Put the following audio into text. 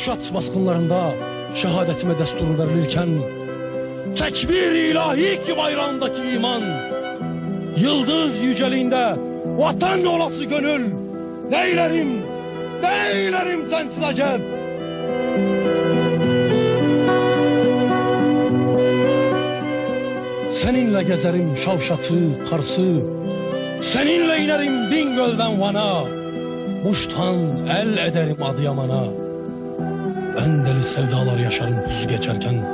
Kürşat baskınlarında şehadetime destur verilirken tekbir ilahi ki bayrağındaki iman yıldız yüceliğinde vatan olası gönül neylerim neylerim sensiz acep Seninle gezerim Şavşat'ı, Kars'ı Seninle inerim Bingöl'den Van'a Muş'tan el ederim Adıyaman'a Ben deli sevdalar yaşarım pusu geçerken